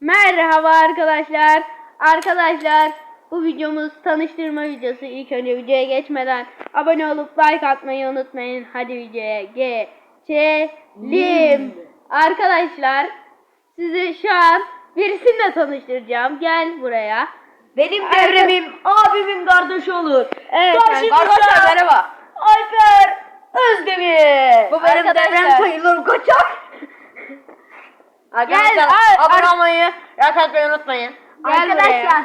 Merhaba arkadaşlar. Arkadaşlar bu videomuz tanıştırma videosu. İlk önce videoya geçmeden abone olup like atmayı unutmayın. Hadi videoya geçelim. Arkadaşlar sizi şu an birisiyle tanıştıracağım. Gel buraya. Benim devremim abimin kardeşi olur. Evet arkadaşlar merhaba. Alper Özdemir. Bu benim devrem sayılır koçak. Gel, Arkadaşlar al, abone olmayı, like atmayı unutmayın. Gel Arkadaşlar,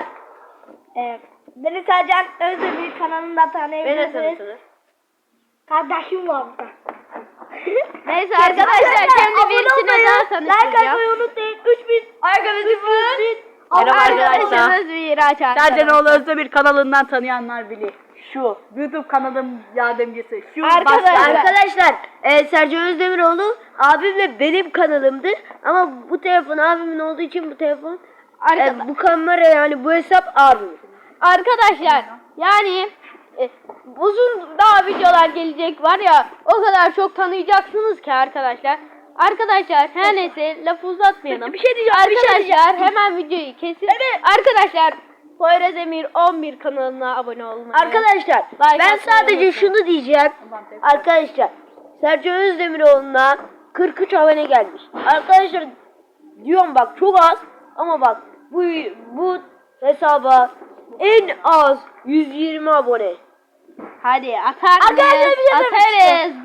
buraya. e, beni Sercan Özdemir kanalında tanıyabilirsiniz. Kardeşim var burada. Neyse arkadaşlar kendi birisine daha Like tanıştıracağım. atmayı unutmayın. 3000 Arkadaşım. Merhaba Arkadaşımız Miraç arkadaşlar. Sercanoğlu Özdemir kanalından tanıyanlar bilir. Şu YouTube kanalım yardımcısı. Şu Arkadaşlar- Arkadaşlar, e, Sercan Özdemiroğlu abimle benim kanalımdı. Ama bu telefon abimin olduğu için bu telefon Arka- e, bu kamera yani bu hesap abimin. Arkadaşlar yani e, uzun daha videolar gelecek var ya o kadar çok tanıyacaksınız ki arkadaşlar. Arkadaşlar her neyse lafı uzatmayalım. Bir şey diyeceğim, bir şey Arkadaşlar hemen videoyu kesin. Arkadaşlar Poyraz Emir 11 kanalına abone olmayı. Arkadaşlar Like ben atmayı sadece unutmayın. şunu diyeceğim. Arkadaşlar Sercan Özdemiroğlu'na 43 abone gelmiş. Arkadaşlar diyorum bak çok az ama bak bu bu hesaba en az 120 abone. Hadi atar Arkadaşlar bir şey demek Atarız.